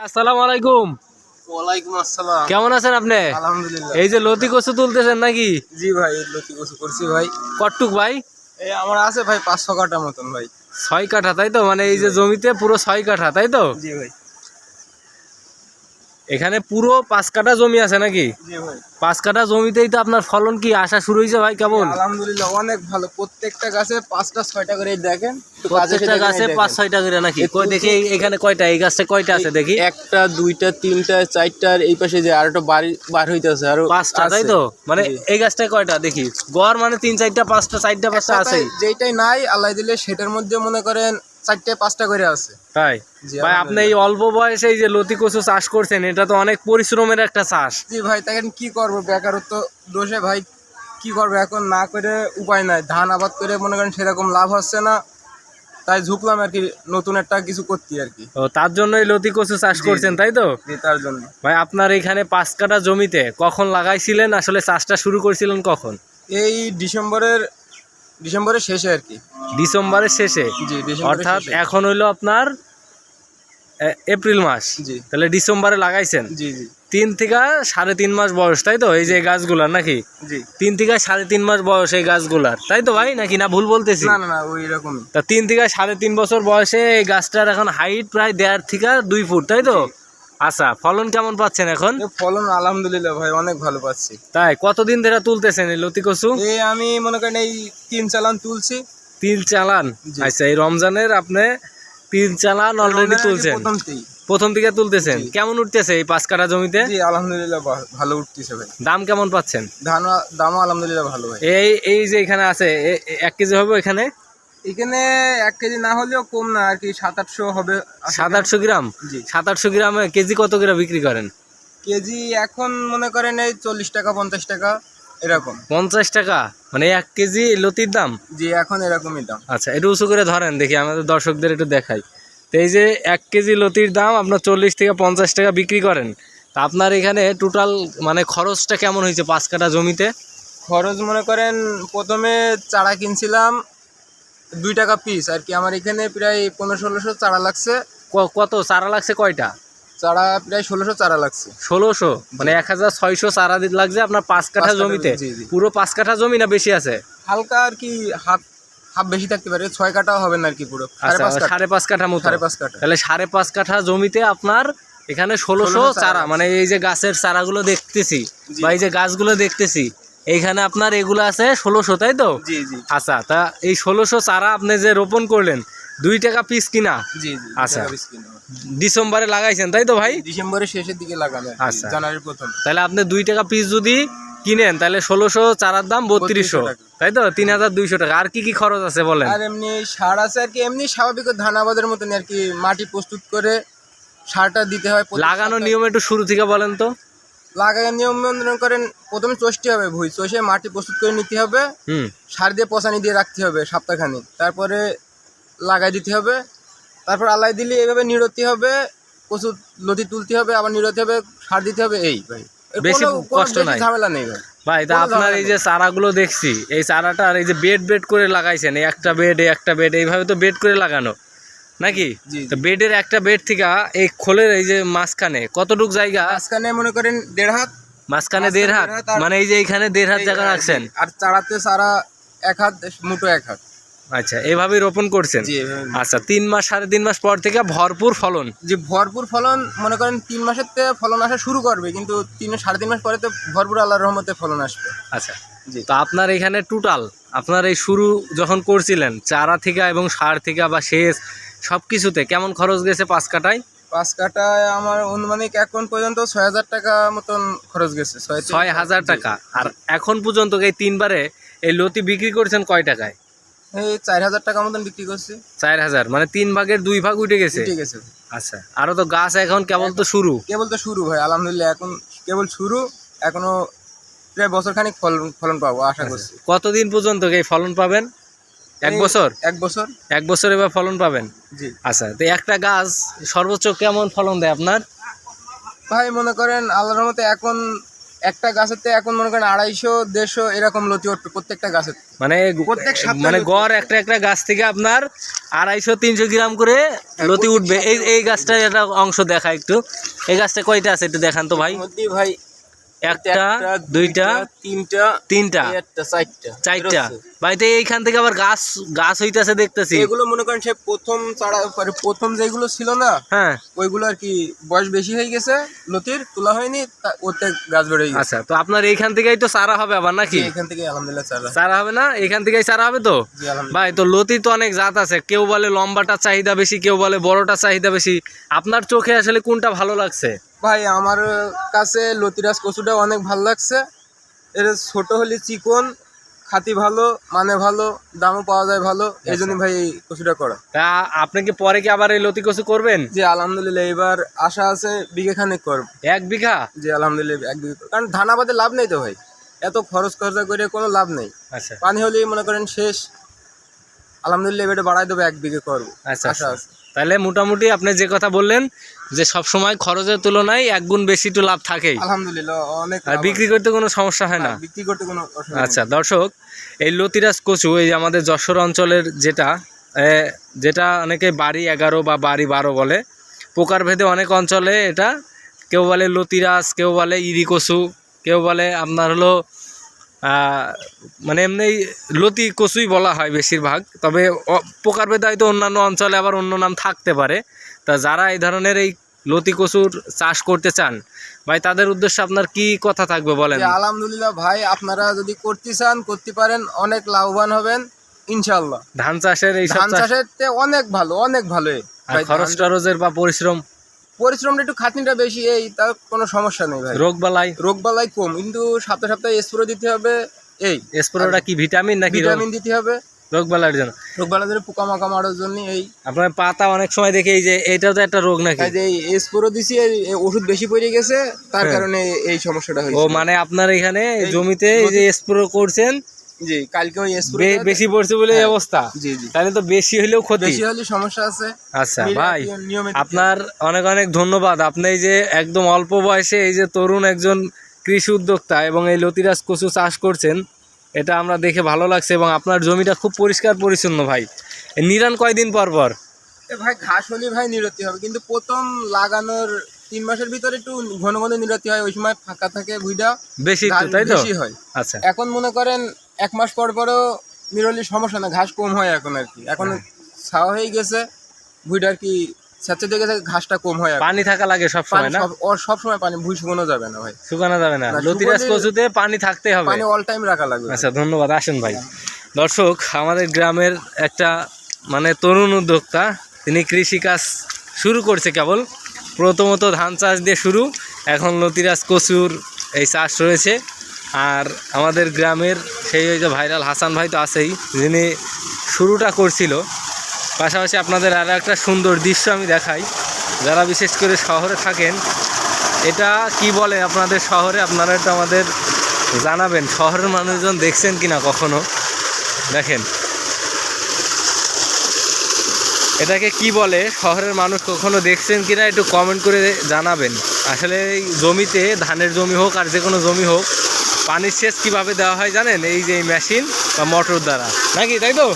আসসালামু আলাইকুম। ওয়ালাইকুম আসসালাম। কেমন আছেন আপনি? আলহামদুলিল্লাহ। এই যে লতি কচু তুলতেছেন নাকি? জি ভাই লতি কচু করছি ভাই। কটটুক ভাই? এই আমার আছে ভাই পাঁচশো কাঠা মতন ভাই। ছয় কাঠা তাই তো? মানে এই যে জমিতে পুরো ছয় কাঠা তাই তো? জি ভাই। এখানে পুরো পাঁচ কাঠা জমি আছে নাকি? পাঁচ কাঠা জমিতেই তো আপনার ফলন কি আসা শুরু হয়েছে ভাই কেমন? আলহামদুলিল্লাহ অনেক ভালো। প্রত্যেকটা গাছে পাঁচটা ছয়টা করে দেখেন। প্রত্যেকটা গাছে পাঁচ ছয়টা করে নাকি? কই দেখি এখানে কয়টা? এই গাছটা কয়টা আছে দেখি? একটা দুইটা তিনটা চারটা এই পাশে যে আরেকটা বাড়ি বার হইতেছে আরও পাঁচটা তাই তো? মানে এই গাছটায় কয়টা? দেখি। গড় মানে তিন চারটা পাঁচটা চারটা পাঁচটা আছে। যেইটাই নাই আল্লাহ দিলে সেটার মধ্যে মনে করেন চারটে পাঁচটা করে আছে। তাই? ভাই আপনি এই অল্প বয়সে এই যে লতি কচু চাষ করছেন এটা তো অনেক পরিশ্রমের একটা চাষ। জি ভাই কি করব বেকারত্ব দোষে ভাই কি করব এখন না করে উপায় নাই। ধান আবাদ করে মনে করেন সেরকম লাভ হচ্ছে না তাই ঝুঁকলাম আর কি নতুন একটা কিছু করতে আর কি। ও তার জন্যই লতি কচু চাষ করছেন তাই তো? তার জন্য। ভাই আপনার এখানে পাঁচ কাঠা জমিতে কখন লাগাইছিলেন? আসলে চাষটা শুরু করেছিলেন কখন? এই ডিসেম্বরের ডিসেম্বরের শেষে আর কি। ডিসেম্বরের শেষে? জি ডিসেম্বরের অর্থাৎ শেষে। এখন হইল আপনার এ, এপ্রিল মাস। জি। তাহলে ডিসেম্বরে লাগাইছেন। জি জি। তিন থেকে সাড়ে তিন মাস বয়স তাই তো? এই যে গাছগুলার নাকি? জি। তিন থেকে সাড়ে তিন মাস বয়স এই গাছগুলার তাই তো ভাই? নাকি না ভুল বলতেছি? না না না ওই রকমই। তা তিন থেকে সাড়ে তিন বছর বয়সে এই গাছটার এখন হাইট প্রায় দেড় থেকে দুই ফুট তাই তো? আচ্ছা ফলন কেমন পাচ্ছেন এখন? ফলন আলহামদুলিল্লাহ ভাই অনেক ভালো পাচ্ছি। তাই কতদিন ধরে তুলতেছেন এই লতি কচু? এই আমি মনে করেন এই তিন চালান তুলছি। তিল চালান? আচ্ছা এই রমজানের আপনি তিল চালান অলরেডি তুলছেন? প্রথম থেকে তুলতেছেন? কেমন উঠতেছে এই পাঁচ কাঠা জমিতে? আলহামদুলিল্লাহ ভালো উঠতেছে ভাই। দাম কেমন পাচ্ছেন? ধান দামও আলহামদুলিল্লাহ ভালো ভাই। এই এই যে এখানে আছে এক কেজি হবে এখানে? এখানে এক কেজি না হলেও কম না আর কি সাত আটশো হবে। সাত আটশো গ্রাম? জি। সাত আটশো গ্রামে কেজি কত করে বিক্রি করেন? কেজি এখন মনে করেন এই চল্লিশ টাকা পঞ্চাশ টাকা এরকম। পঞ্চাশ টাকা? মানে এক কেজি লতির দাম? জি এখন এরকমই দাম। আচ্ছা একটু উঁচু করে ধরেন দেখি আমাদের দর্শকদের একটু দেখাই। তো এই যে এক কেজি লতির দাম আপনার চল্লিশ থেকে পঞ্চাশ টাকা বিক্রি করেন। তা আপনার এখানে টোটাল মানে খরচটা কেমন হয়েছে পাঁচ কাঠা জমিতে? খরচ মনে করেন প্রথমে চারা কিনছিলাম দুই টাকা পিস আর কি আমার এখানে প্রায় পনেরো ষোলোশো চারা লাগছে। কত? চারা লাগছে কয়টা? চারা প্রায় ষোলোশো চারা লাগছে। ষোলোশো? মানে এক হাজার ছয়শো চারা লাগছে আপনার পাঁচ কাঠা কাঠা জমিতে। পুরো পাঁচ কাঠা জমি না বেশি আছে? হালকা আর কি হাত হাফ বেশি থাকতে পারে ছয় কাটাও হবে না আর কি পুরো সাড়ে আচ্ছা পাঁচ কাঠা। পাঁচ কাঠা মতো। সাড়ে পাঁচ কাঠা। তাহলে সাড়ে পাঁচ কাঠা জমিতে আপনার এখানে ষোলোশো চারা চারা মানে এই যে গাছের চারাগুলো দেখতেছি বা এই যে গাছগুলো দেখতেছি এইখানে আপনার এগুলো আছে ষোলোশো তাই তো? জি জি। আচ্ছা তা এই ষোলোশো চারা আপনি যে রোপণ করলেন দুই টাকা পিস কিনা? জি জি আচ্ছা। ডিসেম্বরের লাগাইছেন তাই তো ভাই? ডিসেম্বরের শেষের দিকে লাগানো আচ্ছা। জানুয়ারির প্রথম। তাহলে আপনি দুই টাকা পিস যদি কিনেন তাহলে ষোলোশো চারার দাম বত্রিশশো। তাই তো? তিন হাজার দুইশো টাকা। আর কি কি খরচ আছে বলেন? আর এমনি সার আছে আর কি এমনি স্বাভাবিক ধান আবাদের মতন আর কি মাটি প্রস্তুত করে সারটা দিতে হয় লাগানোর। নিয়ম একটু শুরু থেকে বলেন তো। লাগানোর নিয়ম মনে করেন প্রথমে চষতে হবে ভুই। চষে মাটি প্রস্তুত করে নিতে হবে। হুম। সার দিয়ে পচানি দিয়ে রাখতে হবে সপ্তাহখানি তারপরে লাগাই দিতে হবে। তারপর আলাই দিলে এইভাবে নিড়তে হবে। কচু লতি তুলতে হবে আবার নিড়তে হবে সার দিতে হবে এই ভাই। বেশি কষ্ট নাই। ঝামেলা নেই ভাই। ভাই তা আপনার এই যে চারাগুলো দেখছি এই চারাটা আর এই যে বেড বেড করে লাগাইছেন এই একটা বেড এই একটা বেড এইভাবে তো বেড করে লাগানো। নাকি? তো বেডের একটা বেড থেকে এই খোলের এই যে মাঝখানে কতটুক জায়গা? মাঝখানে মনে করেন দেড় হাত। মাঝখানে দেড় হাত? মানে এই যে এইখানে দেড় হাত জায়গা রাখছেন? আর চারাতে সারা এক হাত মুটো এক হাত। আচ্ছা এইভাবেই রোপণ করছেন? এভাবে। আচ্ছা তিন মাস সাড়ে তিন মাস পর থেকে ভরপুর ফলন? যে ভরপুর ফলন মনে করেন তিন মাসের থেকে ফলন আসা শুরু করবে কিন্তু তিন সাড়ে তিন মাস পরে তো ভরপুর আল্লাহর রহমতে ফলন আসবে। আচ্ছা তো আপনার এখানে টোটাল আপনার এই শুরু যখন করছিলেন চারা থেকে এবং সার থেকে বা শেষ সব কিছুতে কেমন খরচ গেছে পাঁচ কাটায়? পাঁচ কাটায় আমার অনুমানিক এখন পর্যন্ত ছয় হাজার টাকা মতন খরচ গেছে ছয় হাজার টাকা। আর এখন পর্যন্ত এই তিনবারে এই লতি বিক্রি করছেন কয় টাকায়? এই চার হাজার টাকা মতন বিক্রি করছি। চার হাজার মানে তিন ভাগের দুই ভাগ উঠে গেছে? ঠিক আছে আচ্ছা আরও তো গাছ এখন কেবল তো শুরু। কেবল তো শুরু ভাই আলহামদুলিল্লাহ এখন কেবল শুরু এখনও প্রায় বছর খানিক ফলন ফলন পাবো আশা করছি। কতদিন পর্যন্ত এই ফলন পাবেন? এক বছর? এক বছর। এক বছর এবার ফলন পাবেন? জি। আচ্ছা তো একটা গাছ সর্বোচ্চ কেমন ফলন দেয় আপনার? ভাই মনে করেন আল্লাহর রহমতে এখন একটা গাছেতে এখন মনে করেন আড়াইশো দেড়শো এরকম লতি উঠবে প্রত্যেকটা গাছের মানে প্রত্যেক মানে গড় একটা একটা গাছ থেকে আপনার আড়াইশো তিনশো গ্রাম করে লতি উঠবে। এই এই গাছটা একটা অংশ দেখা একটু। এই গাছটা কয়টা আছে একটু দেখান তো ভাই। ভাই একটা দুইটা তিনটা তিনটা চারটা। চারটা। বাড়িতে এইখান থেকে আবার গাছ গাছ হইতাছে দেখতেছি। এগুলো মনে করেন সে প্রথম চারা মানে প্রথম যেগুলো ছিল না হ্যাঁ। ওইগুলো আর কি বয়স বেশি হয়ে গেছে লতির তোলা হয়নি ওতে গাছ বেড়ে গেছে। আচ্ছা তো আপনার এইখান থেকেই তো চারা হবে আবার নাকি? এখান থেকে আলহামদুলিল্লাহ চারা চারা হবে না? এখান থেকেই চারা হবে তো? ভাই তো লতি তো অনেক জাত আছে। কেউ বলে লম্বাটা চাহিদা বেশি কেউ বলে বড়টা চাহিদা বেশি। আপনার চোখে আসলে কোনটা ভালো লাগছে? ভাই আমার কাছে লতিরাজ কচুটা অনেক ভালো লাগছে। এর ছোট হলে চিকন খাতি ভালো মানে ভালো দামও পাওয়া যায় ভালো। এই জন্য ভাই এই কচুটা করা। তা আপনি কি পরে কি আবার এই লতি কচু করবেন? যে আলহামদুলিল্লাহ এবার আশা আছে বিঘে খানেক করব। এক বিঘা? যে আলহামদুলিল্লাহ এক বিঘে। কারণ ধান আবাদে লাভ নেই তো ভাই। এত খরচ খরচা করে কোনো লাভ নেই। আচ্ছা। পানি হলেই মনে করেন শেষ। আলহামদুলিল্লাহ এবারে বাড়াই দেবো এক বিঘে করব। আচ্ছা আশা আচ্ছা আছে। তাহলে মোটামুটি আপনি যে কথা বললেন যে সব সময় খরচের তুলনায় এক গুণ বেশি একটু লাভ থাকেই। আলহামদুলিল্লাহ অনেক আর বিক্রি করতে কোনো সমস্যা হয় না? বিক্রি করতে কোনো আচ্ছা দর্শক এই লতিরাজ কচু এই আমাদের যশোর অঞ্চলের যেটা যেটা অনেকে বাড়ি এগারো বা বাড়ি বারো বলে প্রকার ভেদে অনেক অঞ্চলে এটা কেউ বলে লতিরাজ কেউ বলে ইরি কচু কেউ বলে আপনার হলো মানে এমনি লতি কচুই বলা হয় বেশিরভাগ। তবে অ- প্রকার হয়তো অন্যান্য অঞ্চলে আবার অন্য নাম থাকতে পারে। তা যারা এই ধরনের এই লতি কচুর চাষ করতে চান ভাই তাদের উদ্দেশ্যে আপনার কি কথা থাকবে বলেন? আলহামদুলিল্লাহ ভাই আপনারা যদি করতে চান করতে পারেন অনেক লাভবান হবেন ইনশাল্লাহ ধান চাষের এই ধান চাষের অনেক ভালো অনেক ভালো খরচ টরচের বা পরিশ্রম পরিশ্রমটা একটু খাটনিটা বেশি এই তার কোনো সমস্যা নেই ভাই। রোগ বালাই? রোগ বালাই কম কিন্তু সপ্তাহে সপ্তাহে স্প্রে দিতে হবে এই। স্প্রেটা কি ভিটামিন নাকি ভিটামিন দিতে হবে। রোগ বালাইয়ের জন্য। রোগ বালাই ধরে পোকামাকা মারার জন্য এই। আপনার পাতা অনেক সময় দেখে এই যে এইটাও তো একটা রোগ নাকি? এই যে এই স্প্রে দিছি ওষুধ বেশি পড়ে গেছে তার হ্যাঁ। কারণে এই সমস্যাটা হয়েছে। ও মানে আপনার এখানে জমিতে এই যে স্প্রে করছেন জি কালকে ওই বেশি পড়ছে বলে এই হ্যাঁ। অবস্থা। জি জি। তাহলে তো বেশি হলেও ক্ষতি। বেশি হলে সমস্যা আছে। আচ্ছা ভাই আপনার অনেক অনেক ধন্যবাদ। আপনি এই যে একদম অল্প বয়সে এই যে তরুণ একজন কৃষি উদ্যোক্তা এবং এই লতিরাজ কচু চাষ করছেন এটা আমরা দেখে ভালো লাগছে এবং আপনার জমিটা খুব পরিষ্কার পরিচ্ছন্ন ভাই। নিরান কয়দিন পর পর? ভাই ঘাস হলে ভাই নিরতি হবে কিন্তু প্রথম লাগানোর তিন মাসের ভিতরে একটু ঘন ঘন নিরতি হয় ওই সময় ফাঁকা থাকে ভুইটা বেশি তাই তো? বেশি হয়। আচ্ছা। এখন মনে করেন এক মাস পর পরও নিরলি সমস্যা না ঘাস কম হয় এখন আর কি। এখন হ্যাঁ। ছাওয়া হয়ে গেছে ভুইটা আর কি স্যাঁচে গেছে ঘাসটা কম হয় পানি থাকা লাগে সব সময় না? ওর সব সময় পানি ভুই শুকানো যাবে না ভাই। শুকানো যাবে না। না, লতিরাজ কচুতে পানি থাকতে হবে। পানি অল টাইম রাখা লাগবে। আচ্ছা ধন্যবাদ। আসেন ভাই। দর্শক আমাদের গ্রামের একটা মানে তরুণ উদ্যোক্তা তিনি কৃষিকাজ শুরু করছে কেবল। প্রথমত ধান চাষ দিয়ে শুরু। এখন লতিরাজ কচুর এই চাষ রয়েছে। আর আমাদের গ্রামের সেই ওই যে ভাইরাল হাসান ভাই তো আছেই, যিনি শুরুটা করছিল। পাশাপাশি আপনাদের আরও একটা সুন্দর দৃশ্য আমি দেখাই। যারা বিশেষ করে শহরে থাকেন, এটা কি বলে আপনাদের শহরে? আপনারা একটু আমাদের জানাবেন, শহরের মানুষজন দেখছেন কিনা কখনো? দেখেন। এটাকে কি বলে? শহরের মানুষ কখনো দেখছেন কিনা একটু কমেন্ট করে জানাবেন। আসলে জমিতে ধানের জমি হোক আর যে কোনো জমি হোক পানির সেচ কীভাবে দেওয়া হয় জানেন? এই যে মেশিন বা মোটর দ্বারা। নাকি, তাই তো?